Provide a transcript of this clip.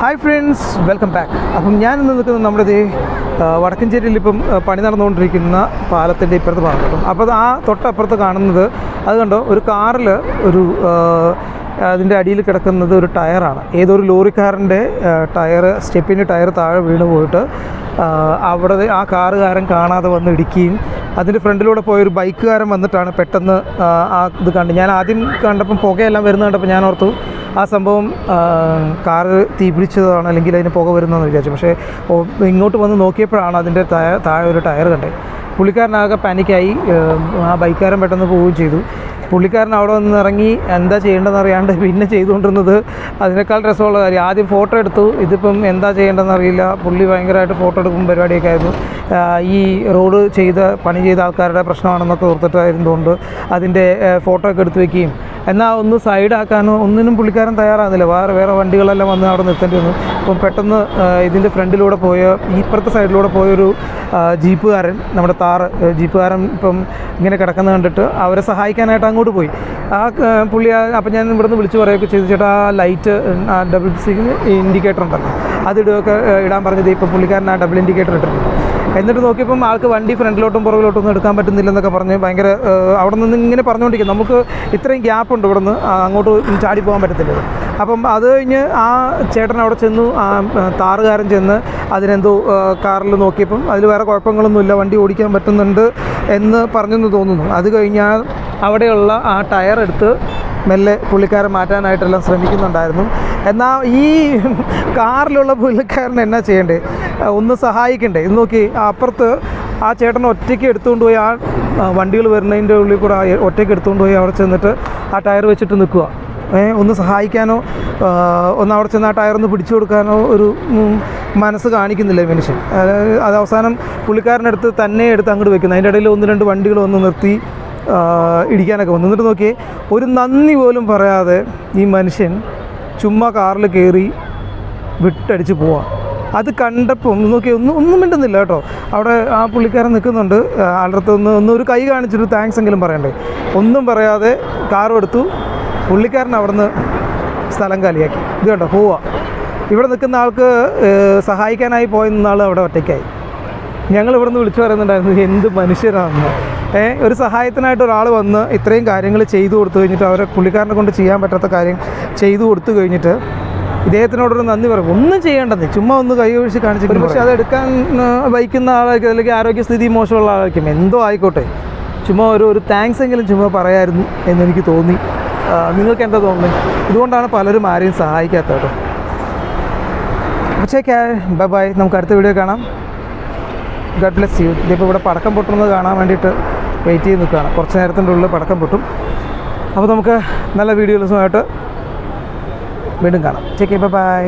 Hi friends welcome back. അപ്പം ഞാൻ ഇന്ന് നിൽക്കുന്നത് നമ്മുടെ ദേ വടക്കഞ്ചേരിയിൽ ഇപ്പം പണി നടന്നുകൊണ്ടിരിക്കുന്ന പാലത്തിന്റെ ഇപ്പുറത്ത് ഭാഗം അപ്പോൾ ആ തൊട്ടപ്പുറത്ത് കാണുന്നത് അത് കണ്ടോ ഒരു കാറിൽ ഒരു അതിന്റെ അടിയിൽ കിടക്കുന്നത് ഒരു ടയറാണ്. ഏതൊരു ലോറിക്കാരന്റെ ടയർ സ്റ്റെപ്പിന്റെ ടയർ താഴെ വീണ് പോയിട്ട് അവിടെ ആ കാറുകാരൻ കാണാതെ വന്ന് ഇടിക്കുകയും അതിന്റെ ഫ്രണ്ടിലൂടെ പോയൊരു ബൈക്കുകാരൻ വന്നിട്ടാണ് പെട്ടെന്ന് ആ, ഇത് കണ്ട്. ഞാൻ ആദ്യം കണ്ടപ്പം പുകയെല്ലാം വരുന്നത് കണ്ടപ്പോൾ ഞാൻ ഓർത്തു ആ സംഭവം കാറ് തീ പിടിച്ചതാണ് അല്ലെങ്കിൽ അതിന് പുക വരുന്നതെന്ന് വിചാരിച്ചു. പക്ഷേ ഇങ്ങോട്ട് വന്ന് നോക്കിയപ്പോഴാണ് അതിന്റെ താഴെ ഒരു ടയർ കണ്ടത്. പുള്ളിക്കാരനാകെ പാനിക്കായി ആ ബൈക്കാരൻ പെട്ടെന്ന് പോവുകയും ചെയ്തു. പുള്ളിക്കാരൻ അവിടെ നിന്ന് ഇറങ്ങി എന്താ ചെയ്യേണ്ടതെന്ന് അറിയാണ്ട് പിന്നെ ചെയ്തുകൊണ്ടിരുന്നത് അതിനേക്കാൾ രസമുള്ള കാര്യം ആദ്യം ഫോട്ടോ എടുത്തു. ഇതിപ്പം എന്താ ചെയ്യേണ്ടതെന്ന് അറിയില്ല. പുള്ളി ഭയങ്കരമായിട്ട് ഫോട്ടോ എടുക്കും പരിപാടിയൊക്കെ ആയിരുന്നു. ഈ റോഡ് ചെയ്ത പണി ചെയ്ത ആൾക്കാരുടെ പ്രശ്നമാണെന്നൊക്കെ ഓർത്തിട്ടായിരുന്നുകൊണ്ട് അതിന്റെ ഫോട്ടോ ഒക്കെ എടുത്ത് വെക്കുകയും എന്നാൽ ഒന്ന് സൈഡാക്കാനോ ഒന്നിനും പുള്ളിക്കാരൻ തയ്യാറാകുന്നില്ല. വേറെ വേറെ വണ്ടികളെല്ലാം വന്ന് അവിടെ നിർത്തേണ്ടി വന്നു. അപ്പം പെട്ടെന്ന് ഇതിന്റെ ഫ്രണ്ടിലൂടെ പോയ ഇപ്പുറത്തെ സൈഡിലൂടെ പോയൊരു ജീപ്പുകാരൻ നമ്മുടെ താറ് ജീപ്പുകാരൻ ഇപ്പം ഇങ്ങനെ കിടക്കുന്നത് കണ്ടിട്ട് അവരെ സഹായിക്കാനായിട്ട് അങ്ങോട്ട് പോയി. ആ പുള്ളി അപ്പം ഞാൻ ഇവിടുന്ന് വിളിച്ച് പറയുകയൊക്കെ ചെയ്തു. ചേട്ടാ ആ ലൈറ്റ് ഡബിൾ സിഗ്നൽ ഇൻഡിക്കേറ്റർ ഉണ്ടല്ലോ. അതിടുകയൊക്കെ ഇടാൻ പറഞ്ഞത് ഇപ്പം പുള്ളിക്കാരൻ ആ ഡബിൾ ഇൻഡിക്കേറ്റർ ഇട്ടിട്ടുണ്ട്. എന്നിട്ട് നോക്കിയപ്പം ആൾക്ക് വണ്ടി ഫ്രണ്ടിലോട്ടും പുറകിലോട്ടും ഒന്നും എടുക്കാൻ പറ്റുന്നില്ലെന്നൊക്കെ പറഞ്ഞ് ഭയങ്കര അവിടെ നിന്ന് ഇങ്ങനെ പറഞ്ഞുകൊണ്ടിരിക്കും നമുക്ക് ഇത്രയും ഗ്യാപ്പ് ഉണ്ട് ഇവിടുന്ന് അങ്ങോട്ട് ചാടി പോകാൻ പറ്റത്തില്ല. അപ്പം അത് കഴിഞ്ഞ് ആ ചേട്ടൻ അവിടെ ചെന്നു ആ താറുകാരൻ ചെന്ന് അതിനെന്തോ കാറിൽ നോക്കിയപ്പം അതിൽ വേറെ കുഴപ്പങ്ങളൊന്നുമില്ല വണ്ടി ഓടിക്കാൻ പറ്റുന്നുണ്ട് എന്ന് പറഞ്ഞെന്ന് തോന്നുന്നു. അത് കഴിഞ്ഞാൽ അവിടെയുള്ള ആ ടയർ എടുത്ത് മെല്ലെ പുള്ളിക്കാരൻ മാറ്റാനായിട്ടെല്ലാം ശ്രമിക്കുന്നുണ്ടായിരുന്നു. എന്നാൽ ഈ കാറിലുള്ള പുള്ളിക്കാരൻ എന്നാ ചെയ്യണ്ടേ? ഒന്ന് സഹായിക്കണ്ടേ? ഇത് നോക്കി അപ്പുറത്ത് ആ ചേട്ടൻ ഒറ്റയ്ക്ക് എടുത്തുകൊണ്ട് പോയി ആ വണ്ടികൾ വരുന്നതിന്റെ ഉള്ളിൽ കൂടെ ഒറ്റയ്ക്ക് എടുത്തുകൊണ്ട് പോയി അവിടെ ചെന്നിട്ട് ആ ടയർ വെച്ചിട്ട് നിൽക്കുക. ഒന്ന് സഹായിക്കാനോ ഒന്ന് അവിടെ ചെന്ന് ആ ടയർ ഒന്ന് പിടിച്ചു കൊടുക്കാനോ ഒരു മനസ്സ് കാണിക്കുന്നില്ല മനുഷ്യൻ. അത് അവസാനം പുള്ളിക്കാരനടുത്ത് തന്നെ എടുത്ത് അങ്ങോട്ട് വെക്കുന്നു. അതിന്റെ ഇടയിൽ ഒന്ന് രണ്ട് വണ്ടികൾ ഒന്ന് നിർത്തി ഇടിക്കാനൊക്കെ വന്നു. എന്നിട്ട് നോക്കിയേ ഒരു നന്ദി പോലും പറയാതെ ഈ മനുഷ്യൻ ചുമ്മാ കാറിൽ കയറി വിട്ടടിച്ച് പോവാം. അത് കണ്ടപ്പോൾ ഒന്ന് നോക്കി ഒന്നും ഒന്നും മിണ്ടുന്നില്ല കേട്ടോ. അവിടെ ആ പുള്ളിക്കാരൻ നിൽക്കുന്നുണ്ട്. ആളുടെ ഒന്ന് ഒന്ന് ഒരു കൈ കാണിച്ചിട്ട് താങ്ക്സ് എങ്കിലും പറയണ്ടേ. ഒന്നും പറയാതെ കാറും എടുത്തു. പുള്ളിക്കാരൻ അവിടുന്ന് സ്ഥലം കാലിയാക്കി. ഇത് കേട്ടോ പോവാ. ഇവിടെ നിൽക്കുന്ന ആൾക്ക് സഹായിക്കാനായി പോയി ആൾ അവിടെ ഒറ്റയ്ക്കായി. ഞങ്ങൾ ഇവിടുന്ന് വിളിച്ചു പറയുന്നുണ്ടായിരുന്നു എന്ത് മനുഷ്യരാണെന്ന് ഏഹ് ഒരു സഹായത്തിനായിട്ട് ഒരാൾ വന്ന് ഇത്രയും കാര്യങ്ങൾ ചെയ്തു കൊടുത്തു കഴിഞ്ഞിട്ട് അവരെ പുള്ളിക്കാരനെ കൊണ്ട് ചെയ്യാൻ പറ്റാത്ത കാര്യം ചെയ്തു കൊടുത്തു കഴിഞ്ഞിട്ട് ഇദ്ദേഹത്തിനോടൊരു നന്ദി പറയും. ഒന്നും ചെയ്യേണ്ടത്. ചുമ്മാ ഒന്ന് കൈ ഒഴിച്ച് കാണിച്ചിട്ട് പക്ഷേ അത് എടുക്കാൻ വഹിക്കുന്ന ആളായിരിക്കും. അല്ലെങ്കിൽ ആരോഗ്യസ്ഥിതി മോശമുള്ള ആളായിരിക്കും. എന്തോ ആയിക്കോട്ടെ. ചുമ്മാ ഒരു ഒരു താങ്ക്സ് എങ്കിലും ചുമ്മാ പറയായിരുന്നു എന്നെനിക്ക് തോന്നി. നിങ്ങൾക്ക് എന്താ തോന്നുന്നത്? ഇതുകൊണ്ടാണ് പലരും ആരെയും സഹായിക്കാത്തത് കേട്ടോ. പക്ഷേ ബൈ ബൈ. നമുക്ക് അടുത്ത വീഡിയോ കാണാം. ഗഡ് ബ്ലെസ് യു ഇതിപ്പോൾ ഇവിടെ പടക്കം പൊട്ടുന്നത് കാണാൻ വേണ്ടിയിട്ട് വെയിറ്റ് ചെയ്ത് നിൽക്കുകയാണ്. കുറച്ച് നേരത്തിന്റെ ഉള്ളിൽ പടക്കം പൊട്ടും. അപ്പോൾ നമുക്ക് നല്ല വീഡിയോസുമായിട്ട് വീണ്ടും കാണാം. Take bye bye